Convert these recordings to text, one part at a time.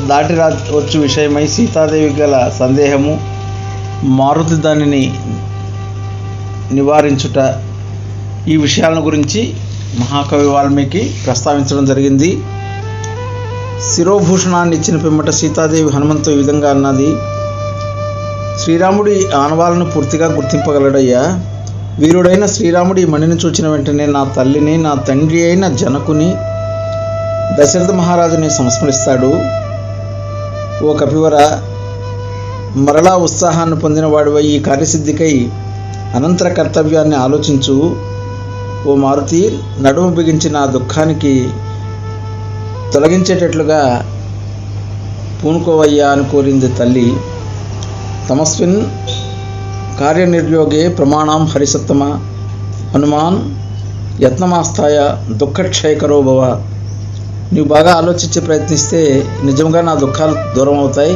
దాటి రా వచ్చు విషయమై సీతాదేవి గల సందేహము. మారుతి దానిని నివారించుట. ఈ విషయాలను గురించి మహాకవి వాల్మీకి ప్రస్తావించడం జరిగింది. శిరోభూషణాన్ని ఇచ్చిన పిమ్మట సీతాదేవి హనుమంతు ఈ విధంగా అన్నది శ్రీరాముడి ఆనవాలను పూర్తిగా గుర్తింపగలడయ్యా. వీరుడైన శ్రీరాముడి మణిని చూచిన వెంటనే నా తల్లిని నా తండ్రి అయిన జనకుని దశరథ మహారాజుని సంస్మరిస్తాడు. ఓ కపివర మరలా ఉత్సాహాన్ని పొందినవాడివై ఈ కార్యసిద్ధికై అనంతర కర్తవ్యాన్ని ఆలోచించు. ఓ మారుతి నడుము బిగించి నా దుఃఖానికి తొలగించేటట్లుగా పూనుకోవయ్యా అని కోరింది తల్లి. తమస్విన్ కార్యనిర్యోగే ప్రమాణం హరిసత్తమ. హనుమాన్ యత్నమాస్థాయ దుఃఖక్షయకరో భవ నువ్వు బాగా ఆలోచించి ప్రయత్నిస్తే నిజంగా నా దుఃఖాలు దూరం అవుతాయి.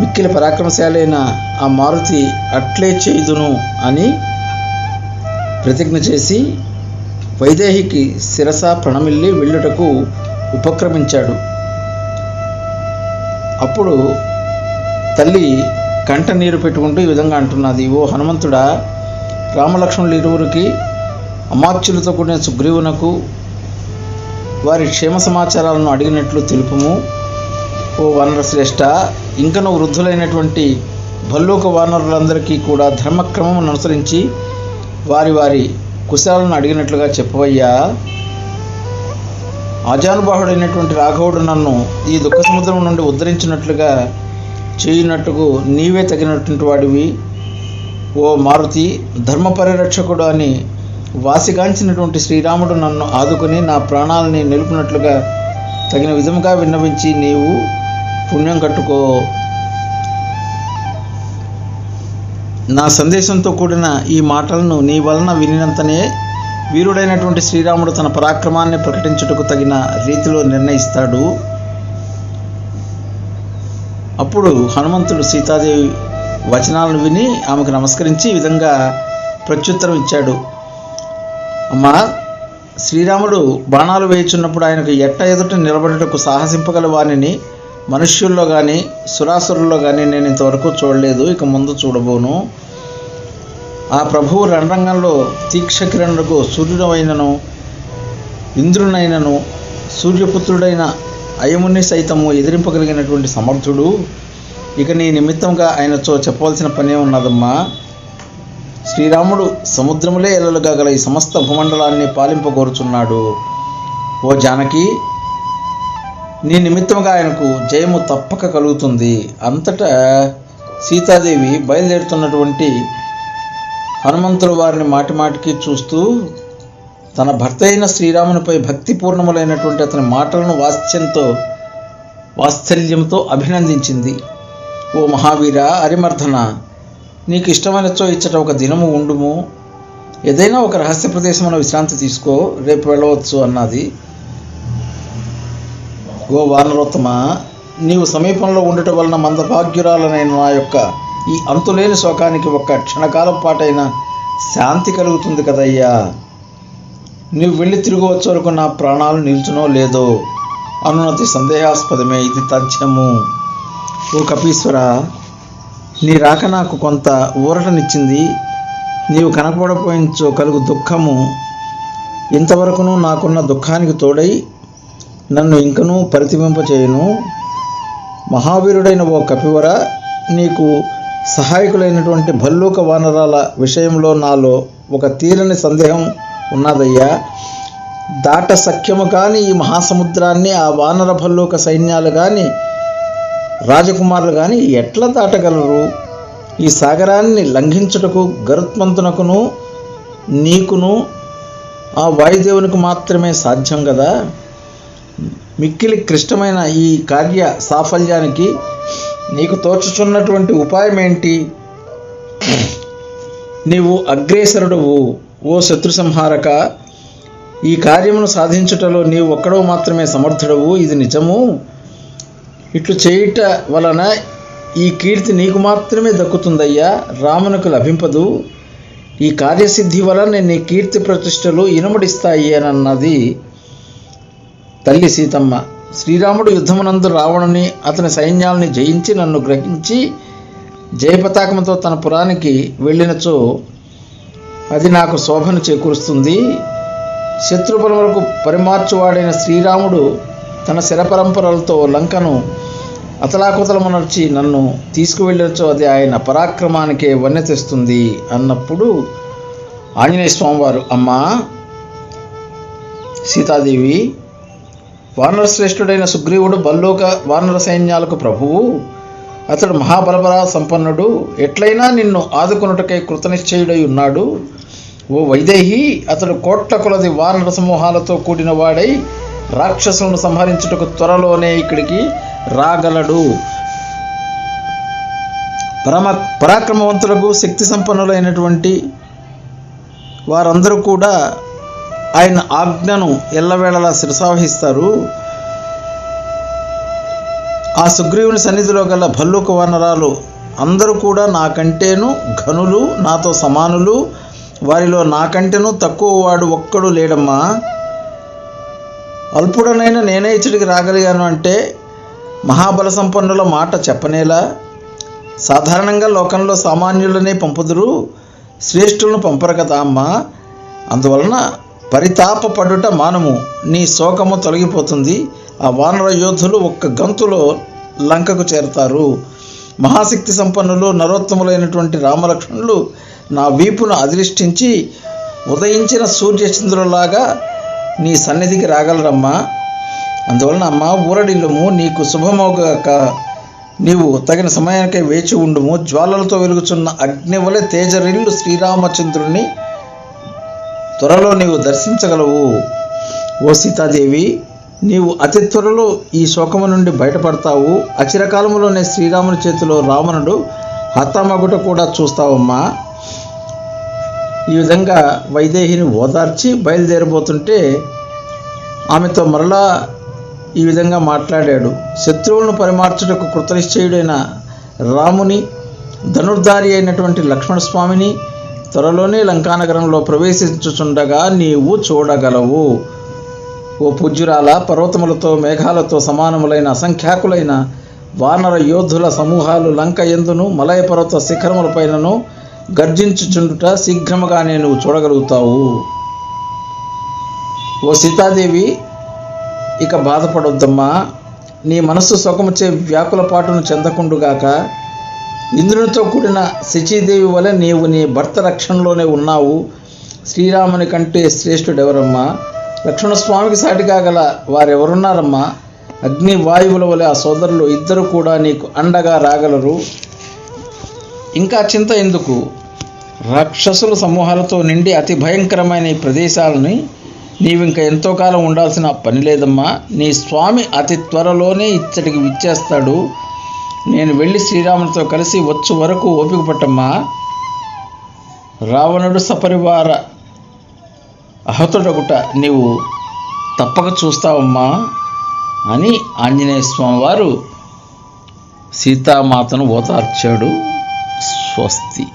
మిక్కిలి పరాక్రమశాలైన ఆ మారుతి అట్లే చేయుదును అని ప్రతిజ్ఞ చేసి వైదేహికి శిరస ప్రణమిల్లి వెళ్ళుటకు ఉపక్రమించాడు. అప్పుడు తల్లి కంట నీరు పెట్టుకుంటూ ఈ విధంగా అంటున్నది ఓ హనుమంతుడా రామలక్ష్మణులు ఇరువురికి అమాత్యులతో కూడిన సుగ్రీవునకు వారి క్షేమ సమాచారాలను అడిగినట్లు తెలుపుము. ఓ వానర శ్రేష్ఠ ఇంకను వృద్ధులైనటువంటి భల్లూక వానరులందరికీ కూడా ధర్మక్రమం అనుసరించి వారి వారి కుశాలను అడిగినట్లుగా చెప్పవయ్యా. ఆజానుబాహుడైనటువంటి రాఘవుడు నన్ను ఈ దుఃఖ సముద్రం నుండి ఉద్ధరించినట్లుగా చేయునట్టుకు నీవే తగినటువంటి వాడివి. ఓ మారుతి ధర్మ పరిరక్షకుడు అని వాసిగాంచినటువంటి శ్రీరాముడు నన్ను ఆదుకుని నా ప్రాణాలని నిలుపునట్లుగా తగిన విధముగా విన్నవించి నీవు పుణ్యం కట్టుకో. నా సందేశంతో కూడిన ఈ మాటలను నీ వలన వినినంతనే వీరుడైనటువంటి శ్రీరాముడు తన పరాక్రమాన్ని ప్రకటించుటకు తగిన రీతిలో నిర్ణయిస్తాడు. అప్పుడు హనుమంతుడు సీతాదేవి వచనాలను విని ఆమెకు నమస్కరించి ఈ విధంగా ప్రత్యుత్తరం ఇచ్చాడు. అమ్మా శ్రీరాముడు బాణాలు వేయుచున్నప్పుడు ఆయనకు ఎట్ట ఎదుట నిలబడటకు సాహసింపగల వాణిని మనుష్యుల్లో కానీ సురాసురుల్లో కానీ నేను ఇంతవరకు చూడలేదు. ఇక ముందు చూడబోను. ఆ ప్రభువు రణరంగంలో తీక్షకిరణులకు సూర్యుడైనను ఇంద్రునైనను సూర్యపుత్రుడైన అయముని సైతము ఎదిరింపగలిగినటువంటి సమర్థుడు. ఇక నీ నిమిత్తంగా ఆయనతో చెప్పవలసిన పనే ఉన్నదమ్మా శ్రీరాముడు సముద్రములే ఎల్లలుగా గల ఈ సమస్త భూమండలాన్ని పాలింపగోరుచున్నాడు. ఓ జానకి నీ నిమిత్తముగా ఆయనకు జయము తప్పక కలుగుతుంది. అంతటా సీతాదేవి బయలుదేరుతున్నటువంటి హనుమంతుల వారిని మాటిమాటికి చూస్తూ తన భర్త అయిన శ్రీరామునిపై భక్తిపూర్ణములైనటువంటి అతని మాటలను వాత్స్యంతో వాత్సల్యంతో అభినందించింది. ఓ మహావీర అరిమర్ధన నీకు ఇష్టమైనచో ఇచ్చట ఒక దినము ఉండుము. ఏదైనా ఒక రహస్య ప్రదేశమున విశ్రాంతి తీసుకో రేపు వెళ్ళవచ్చు అన్నది. ఓ వానరోత్తమ నీవు సమీపంలో ఉండటం వలన మందభాగ్యురాలనైన నా యొక్క ఈ అంతులేని శోకానికి ఒక్క క్షణకాలం పాటైన శాంతి కలుగుతుంది కదయ్యా. నీవు వెళ్ళి తిరిగి వచ్చే వరకు నా ప్రాణాలు నిల్చునో లేదో అనున్నతి సందేహాస్పదమే. ఇది తథ్యము. ఓ కపీశ్వర నీ రాక నాకు కొంత ఊరటనిచ్చింది. నీవు కనపడపోయించో కలుగు దుఃఖము. ఇంతవరకును నాకున్న దుఃఖానికి తోడై నన్ను ఇంకనూ పరితింపచేయను మహావీరుడైన ఓ కపివర నీకు సహాయకులైనటువంటి భల్లూక వానరాల విషయంలో నాలో ఒక తీరని సందేహం ఉన్నదయ్యా. దాట సఖ్యము కానీ ఈ మహాసముద్రాన్ని ఆ వానర భల్లూక సైన్యాలు కానీ రాజకుమారులు కానీ ఎట్లా దాటగలరు? ఈ సాగరాన్ని లంఘించుటకు గరుత్మంతునకును నీకును ఆ వాయుదేవునికి మాత్రమే సాధ్యం కదా మిక్కిలి క్లిష్టమైన ఈ కార్య సాఫల్యానికి నీకు తోచుచున్నటువంటి ఉపాయం ఏంటి నీవు అగ్రేసరుడువు ఓ శత్రు సంహారక. ఈ కార్యమును సాధించుటలో నీవు ఒక్కడో మాత్రమే సమర్థుడవు ఇది నిజము. ఇట్లు చేయుట వలన ఈ కీర్తి నీకు మాత్రమే దక్కుతుందయ్యా. రామునకు లభింపదు. ఈ కార్యసిద్ధి వలన నీ కీర్తి ప్రతిష్టలు ఇనుమడిస్తాయి అన్నది తల్లి సీతమ్మ. శ్రీరాముడు యుద్ధమునందు రావణుని అతని సైన్యాలని జయించి నన్ను గ్రహించి జయపతాకంతో తన పురానికి వెళ్ళినచో అది నాకు శోభను చేకూరుస్తుంది. శత్రుబలములకు పరిమార్చువాడైన శ్రీరాముడు తన శిరపరంపరలతో లంకను అతలాకుతలమునర్చి నన్ను తీసుకువెళ్ళచో అది ఆయన పరాక్రమానికే వన్నె తెస్తుంది అన్నప్పుడు ఆంజనేయ స్వామివారు అమ్మా సీతాదేవి వానర శ్రేష్ఠుడైన సుగ్రీవుడు బల్లోక వానర సైన్యాలకు ప్రభువు. అతడు మహాబలబల సంపన్నుడు. ఎట్లయినా నిన్ను ఆదుకున్నటకై కృతనిశ్చయుడై ఉన్నాడు. ఓ వైదేహి అతడు కోట్ల కొలది వానర సమూహాలతో కూడిన వాడై రాక్షసులను సంహరించుటకు త్వరలోనే ఇక్కడికి రాగలడు. పరమ పరాక్రమవంతులకు శక్తి సంపన్నులైనటువంటి వారందరూ కూడా ఆయన ఆజ్ఞను ఎల్లవేళలా శిరసావహిస్తారు. ఆ సుగ్రీవుని సన్నిధిలో గల భల్లూక వనరాలు అందరూ కూడా నాకంటేను ఘనులు నాతో సమానులు. వారిలో నాకంటేను తక్కువ వాడు ఒక్కడు లేడమ్మా. అల్పుడనైనా నేనే ఇచ్చడికి రాగలిగాను అంటే మహాబల సంపన్నుల మాట చెప్పనేలా? సాధారణంగా లోకంలో సామాన్యులనే పంపుదురు శ్రేష్ఠులను పంపరు కదా అమ్మా? అందువలన పరితాపపడుట మానము. నీ శోకము తొలగిపోతుంది. ఆ వానర యోధులు ఒక్క గంతులో లంకకు చేరతారు. మహాశక్తి సంపన్నులు నరోత్తములైనటువంటి రామలక్ష్మణులు నా వీపును అధిష్ఠించి ఉదయించిన సూర్యచంద్రులాగా నీ సన్నిధికి రాగలరమ్మా. అందువలన అమ్మ ఊరడిల్లుము నీకు శుభమోగాక నీవు తగిన సమయానికే వేచి ఉండుము. జ్వాలలతో వెలుగుచున్న అగ్ని వలె తేజరిల్లు శ్రీరామచంద్రుణ్ణి. త్వరలో నీవు దర్శించగలవు. ఓ సీతాదేవి నీవు అతి త్వరలో ఈ శోకము నుండి బయటపడతావు. అచిరకాలములోనే శ్రీరాముని చేతిలో రావణుడు హత్తామగుట కూడా చూస్తావమ్మా. ఈ విధంగా వైదేహిని ఓదార్చి బయలుదేరబోతుంటే ఆమెతో మరలా ఈ విధంగా మాట్లాడాడు. శత్రువులను పరిమార్చుటకు కృతనిశ్చయుడైన రాముని ధనుర్ధారి అయినటువంటి లక్ష్మణస్వామిని త్వరలోనే లంకానగరంలో ప్రవేశించుచుండగా నీవు చూడగలవు. ఓ పూజ్యురాల పర్వతములతో మేఘాలతో సమానములైన అసంఖ్యాకులైన వానర యోధుల సమూహాలు లంక ఎందును మలయ పర్వత శిఖరములపైనను గర్జించుచుండుట శీఘ్రముగానే నువ్వు చూడగలుగుతావు. ఓ సీతాదేవి ఇక బాధపడొద్దమ్మా. నీ మనస్సు సుఖముచే వ్యాకుల పాటును చెందకుండుగాక ఇంద్రునితో కూడిన శచీదేవి వలె నీవు నీ భర్త రక్షణలోనే ఉన్నావు. శ్రీరాముని కంటే శ్రేష్ఠుడెవరమ్మా? లక్ష్మణస్వామికి సాటిగా గల వారెవరున్నారమ్మా? అగ్ని వాయువుల వలె ఆ సోదరులు ఇద్దరు కూడా నీకు అండగా రాగలరు. ఇంకా చింత ఎందుకు? రాక్షసుల సమూహాలతో నిండి అతి భయంకరమైన ఈ ప్రదేశాలని నీవు ఇంకా ఎంతో కాలం ఉండాల్సిన పని లేదమ్మా. నీ స్వామి అతి త్వరలోనే ఇచ్చటికి విచ్చేస్తాడు. నేను వెళ్ళి శ్రీరామునితో కలిసి వచ్చు వరకు ఓపిక పట్టమ్మా. రావణుడు సపరివార అహతుడగుట నీవు తప్పక చూస్తావమ్మా అని ఆంజనేయ స్వామివారు సీతామాతను ఓదార్చాడు. స్వస్తి.